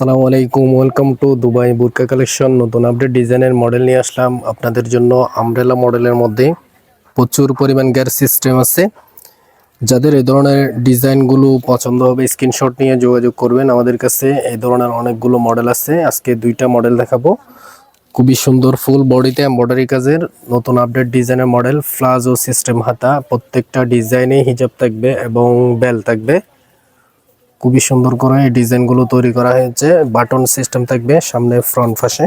আসসালামু আলাইকুম welcome to Dubai বুরকা কালেকশন নতুন আপডেট ডিজাইনের মডেল নিয়ে আসলাম। আপনাদের জন্য আমব্রেলা মডেলের মধ্যে প্রচুর পরিমাণ গ্যার সিস্টেম আছে। যাদের এই ধরনের ডিজাইনগুলো পছন্দ হবে স্ক্রিনশট নিয়ে যোগাযোগ করবেন আমাদের কাছে। এই ধরনের অনেকগুলো মডেল আছে। আজকে দুইটা মডেল দেখাবো। খুবই সুন্দর ফুল বডিতে এমব্রয়ডারি কাজের নতুন আপডেট ডিজাইনের মডেল ফ্লাজো সিস্টেম হাতা। প্রত্যেকটা ডিজাইনে হিজাব থাকবে এবং বেল থাকবে। খুবই সুন্দর করে এই ডিজাইনগুলো তৈরি করা হয়েছে। বাটন সিস্টেম থাকবে সামনে ফ্রন্ট পাশে।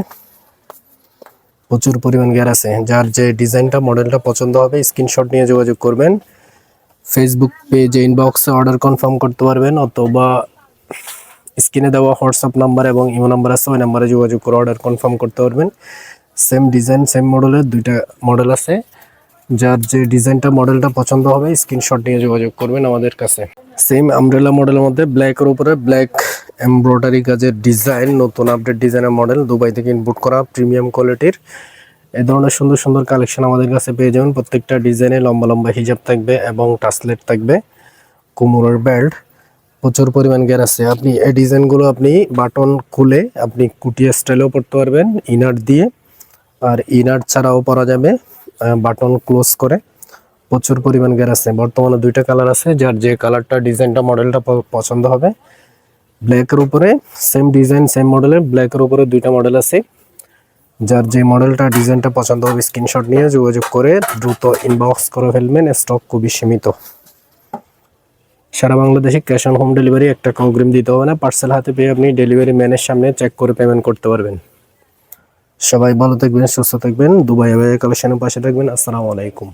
প্রচুর পরিমাণ গ্যার আছে। যার যে ডিজাইনটা মডেলটা পছন্দ হবে স্ক্রিনশট নিয়ে যোগাযোগ করবেন। ফেসবুক পেজে ইনবক্সে অর্ডার কনফার্ম করতে পারবেন, অথবা স্ক্রিনে দেওয়া হোয়াটসঅ্যাপ নাম্বার এবং ইমো নাম্বার আছে, ওই নাম্বারে যোগাযোগ করে অর্ডার কনফার্ম করতে পারবেন। সেম ডিজাইন সেম মডেলের দুইটা মডেল আছে। যার যে ডিজাইনটা মডেলটা পছন্দ হবে স্ক্রিনশট নিয়ে যোগাযোগ করবেন আমাদের কাছে। সেম আমব্রেলা মডেলের মধ্যে ব্ল্যাকের উপরে ব্ল্যাক এমব্রয়ডারি কাজের ডিজাইন নতুন আপডেট ডিজাইনের মডেল দুবাই থেকে ইনপুট করা প্রিমিয়াম কোয়ালিটির এই ধরনের সুন্দর সুন্দর কালেকশন আমাদের কাছে পেয়ে যাবেন। প্রত্যেকটা ডিজাইনে লম্বা লম্বা হিজাব থাকবে এবং টাসলেট থাকবে, কুমোরের বেল্ট প্রচুর পরিমাণ গ্যার আছে। আপনি এই ডিজাইনগুলো আপনি বাটন খুলে আপনি কুটিয়া স্টাইলেও পড়তে পারবেন ইনার দিয়ে। আর ইনার ছাড়াও পরা যাবে বাটন ক্লোজ করে। প্রচুর পরিমাণ গ্যার আছে। বর্তমানে দুইটা কালার আছে, যার যে কালারটা ডিজাইনটা মডেলটা পছন্দ হবে। ব্ল্যাকের উপরে সেম ডিজাইন সেম মডেলের ব্ল্যাকের উপরে দুইটা মডেল আছে। যার যে মডেলটা ডিজাইনটা পছন্দ হবে স্ক্রিনশট নিয়ে যোগাযোগ করে দ্রুত ইনবক্স করে ফেলবেন। স্টক খুবই সীমিত। সারা বাংলাদেশে ক্যাশ অন হোম ডেলিভারি একটা অগ্রিম দিতে হবে না। পার্সেল হাতে পেয়ে আপনি ডেলিভারি ম্যানের সামনে চেক করে পেমেন্ট করতে পারবেন। সবাই ভালো থাকবেন, সুস্থ থাকবেন। দুবাই কালেকশনের পাশে থাকবেন। আসসালামু আলাইকুম।